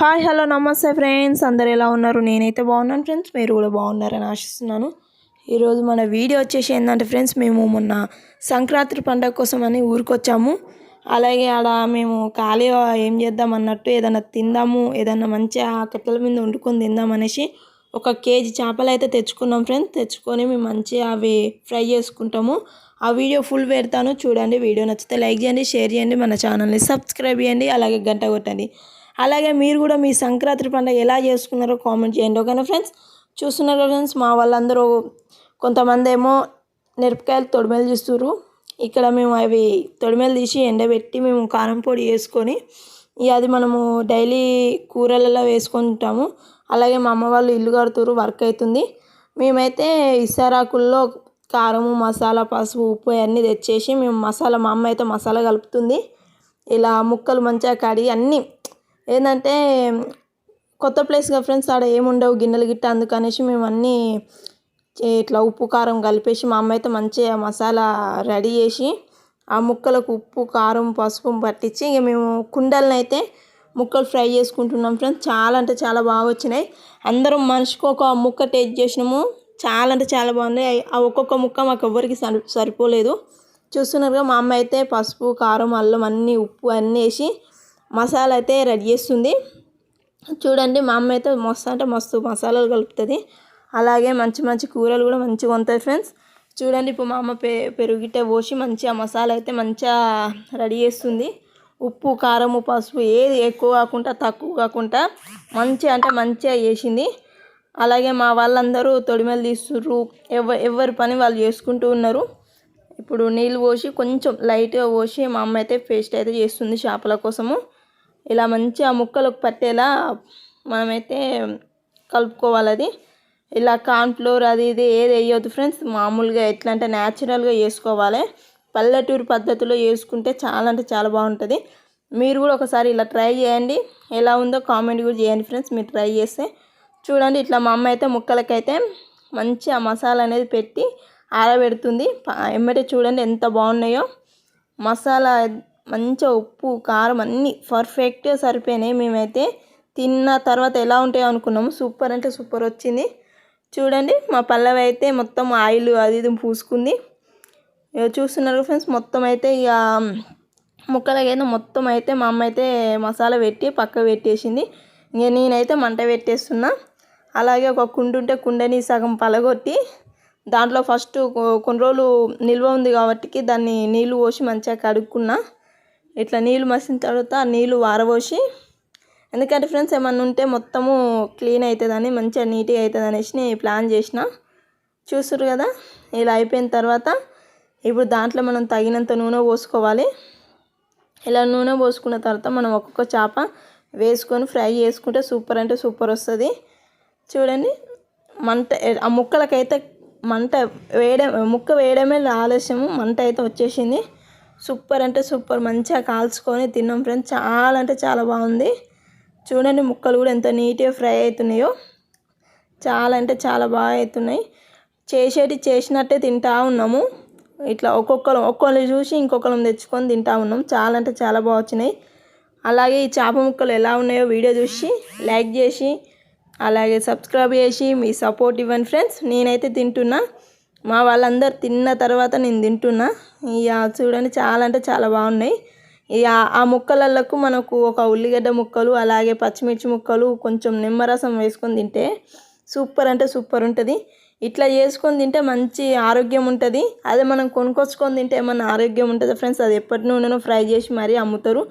Hi hello నమస్తే friends. అందరు ఎలా ఉన్నారు? నేనైతే బాగున్నాను ఫ్రెండ్స్. మీరు కూడా బాగున్నారని ఆశిస్తున్నాను. ఈరోజు మన వీడియో వచ్చేసి ఏంటంటే ఫ్రెండ్స్ మేము మొన్న సంక్రాంతి పండగ కోసం అని ఊరికొచ్చాము. అలాగే ఆడ మేము ఖాళీగా ఏం చేద్దాం అన్నట్టు ఏదైనా తిందాము ఏదైనా మంచిగా కట్టెల మీద వండుకొని తిందాం అనేసి ఒక కేజీ చేపలు అయితే తెచ్చుకున్నాం ఫ్రెండ్స్. తెచ్చుకొని మేము మంచిగా అవి ఫ్రై చేసుకుంటాము. ఆ వీడియో ఫుల్ పెడతాను. చూడండి వీడియో నచ్చితే లైక్ చేయండి షేర్ చేయండి మన ఛానల్ని సబ్స్క్రైబ్ చేయండి అలాగే గంట కొట్టండి. అలాగే మీరు కూడా మీ సంక్రాంతి పండుగ ఎలా చేసుకున్నారో కామెంట్ చేయండి ఓకేనా ఫ్రెండ్స్ చూస్తున్నారు ఫ్రెండ్స్ మా వాళ్ళందరూ కొంతమంది ఏమో మిరపకాయలు తొడిమేలు తీస్తున్నారు ఇక్కడ మేము అవి తొడిమేలు తీసి ఎండబెట్టి మేము కారం పొడి వేసుకొని ఇక అది మనము డైలీ కూరలలో వేసుకుంటాము అలాగే మా అమ్మ వాళ్ళు ఇల్లు కడుతురు వర్క్ అవుతుంది మేమైతే ఇసారాకుల్లో కారము మసాలా పసుపు ఉప్పు అన్నీ తెచ్చేసి మేము మసాలా మా అమ్మ అయితే మసాలా కలుపుతుంది. ఇలా ముక్కలు మంచిగా కడిగి అన్నీ ఏంటంటే కొత్త ప్లేస్గా ఫ్రెండ్స్ ఆడ ఏముండవు గిన్నెలు గిట్ట అందుకనేసి మేము అన్నీ ఇట్లా ఉప్పు కారం కలిపేసి మా అమ్మ అయితే మంచిగా మసాలా రెడీ చేసి ఆ ముక్కలకు ఉప్పు కారం పసుపు పట్టించి ఇక మేము కుండలను అయితే ముక్కలు ఫ్రై చేసుకుంటున్నాం ఫ్రెండ్స్. చాలా అంటే చాలా బాగా వచ్చినాయి. అందరం మనిషికి ఒక ముక్క టేస్ట్ చేసినాము. చాలా అంటే చాలా బాగున్నాయి. ఆ ఒక్కొక్క ముక్క మాకు ఎవ్వరికి సరి సరిపోలేదు. చూస్తున్నారుగా మా అమ్మ అయితే పసుపు కారం అల్లం అన్నీ ఉప్పు అన్నీ వేసి మసాలా అయితే రెడీ చేస్తుంది. చూడండి మా అమ్మ అయితే మస్తు అంటే మస్తు మసాలాలు కలుపుతుంది. అలాగే మంచి మంచి కూరలు కూడా మంచిగా ఉంటాయి ఫ్రెండ్స్. చూడండి ఇప్పుడు మా అమ్మ పె పెరుగుగిట్టే పోసి మంచిగా మసాలా అయితే మంచిగా రెడీ చేస్తుంది. ఉప్పు కారం పసుపు ఏది ఎక్కువ కాకుండా తక్కువ కాకుండా మంచిగా అంటే మంచిగా చేసింది. అలాగే మా వాళ్ళందరూ తొడిమెలు తీస్తుర్రు. ఎవ ఎవరి పని వాళ్ళు చేసుకుంటూ ఉన్నారు. ఇప్పుడు నీళ్ళు పోసి కొంచెం లైట్గా పోసి మా అమ్మ అయితే పేస్ట్ అయితే చేస్తుంది చేపల కోసము. ఇలా మంచిగా ముక్కలకు పట్టేలా మనమైతే కలుపుకోవాలి అది ఇలా కార్న్ఫ్లోర్ అది ఇది ఏది వేయొద్దు ఫ్రెండ్స్. మామూలుగా ఎట్లా అంటే న్యాచురల్గా చేసుకోవాలి. పల్లెటూరు పద్ధతిలో చేసుకుంటే చాలా అంటే చాలా బాగుంటుంది. మీరు కూడా ఒకసారి ఇలా ట్రై చేయండి. ఎలా ఉందో కామెంట్ కూడా చేయండి ఫ్రెండ్స్. మీరు ట్రై చేస్తే చూడండి. ఇట్లా మా అమ్మ అయితే ముక్కలకైతే మంచి ఆ మసాలా అనేది పెట్టి ఆరబెడుతుంది. ఎమ్మటే చూడండి ఎంత బాగున్నాయో. మసాలా మంచిగా ఉప్పు కారం అన్నీ పర్ఫెక్ట్గా సరిపోయినాయి. మేమైతే తిన్న తర్వాత ఎలా ఉంటాయో అనుకున్నాము. సూపర్ అంటే సూపర్ వచ్చింది. చూడండి మా పల్లవి అయితే మొత్తం ఆయిల్ అది ఇది పూసుకుంది. చూస్తున్నారు ఫ్రెండ్స్ మొత్తం అయితే ఇక ముక్కలకైతే మొత్తం అయితే మా అమ్మ అయితే మసాలా పెట్టి పక్క పెట్టేసింది. ఇంక నేనైతే మంట పెట్టేస్తున్నా. అలాగే ఒక కుండ ఉంటే కుండని సగం పలగొట్టి దాంట్లో ఫస్ట్ కొన్ని రోజులు నిల్వ ఉంది కాబట్టి దాన్ని నీళ్ళు పోసి మంచిగా కడుక్కున్నా. ఇట్లా నీళ్ళు మసిన తర్వాత నీళ్ళు వారబోసి ఎందుకంటే ఫ్రెండ్స్ ఏమన్నా ఉంటే మొత్తము క్లీన్ అవుతుందని మంచిగా నీట్గా అవుతుంది అనేసి నేను ప్లాన్ చేసిన. చూసారు కదా ఇలా అయిపోయిన తర్వాత ఇప్పుడు దాంట్లో మనం తగినంత నూనె పోసుకోవాలి. ఇలా నూనె పోసుకున్న తర్వాత మనం ఒక్కొక్క చేప వేసుకొని ఫ్రై చేసుకుంటే సూపర్ అంటే సూపర్ వస్తుంది. చూడండి మంట ఆ ముక్కలకైతే మంట వేయడం ముక్క వేయడమే ఆలస్యము మంట అయితే వచ్చేసింది. సూపర్ అంటే సూపర్. మంచిగా కాల్చుకొని తిన్నాం ఫ్రెండ్స్. చాలా అంటే చాలా బాగుంది. చూడండి ముక్కలు కూడా ఎంత నీట్గా ఫ్రై అవుతున్నాయో. చాలా అంటే చాలా బాగా అవుతున్నాయి. చేసేటి చేసినట్టే తింటా ఉన్నాము. ఇట్లా ఒక్కొక్కరు ఒక్కొక్కరు చూసి ఇంకొకరు తెచ్చుకొని తింటా ఉన్నాం. చాలా అంటే చాలా బాగా వచ్చినాయి. అలాగే ఈ చేప ముక్కలు ఎలా ఉన్నాయో వీడియో చూసి లైక్ చేసి అలాగే సబ్స్క్రైబ్ చేసి మీ సపోర్ట్ ఇవ్వండి ఫ్రెండ్స్. నేనైతే తింటున్నా. మా వాళ్ళందరూ తిన్న తర్వాత నేను తింటున్నా. ఇక చూడండి చాలా అంటే చాలా బాగున్నాయి. ఇక ఆ ముక్కలకు మనకు ఒక ఉల్లిగడ్డ ముక్కలు అలాగే పచ్చిమిర్చి ముక్కలు కొంచెం నిమ్మరసం వేసుకొని తింటే సూపర్ అంటే సూపర్ ఉంటుంది. ఇట్లా చేసుకొని తింటే మంచి ఆరోగ్యం ఉంటుంది. అదే మనం కొనుక్కొచ్చుకొని తింటే ఏమన్నా ఆరోగ్యం ఉంటుంది ఫ్రెండ్స్? అది ఎప్పటి నూనెనో ఫ్రై చేసి మరీ అమ్ముతారు.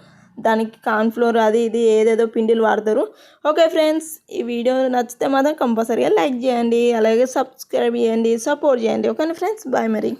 దానికి కార్న్ఫ్లోర్ అది ఇది ఏదేదో పిండిలు వాడతారు. ఓకే ఫ్రెండ్స్ ఈ వీడియో నచ్చితే మాత్రం కంపల్సరీగా లైక్ చేయండి అలాగే సబ్స్క్రైబ్ చేయండి సపోర్ట్ చేయండి. ఓకేనా ఫ్రెండ్స్? బాయ్ మరి.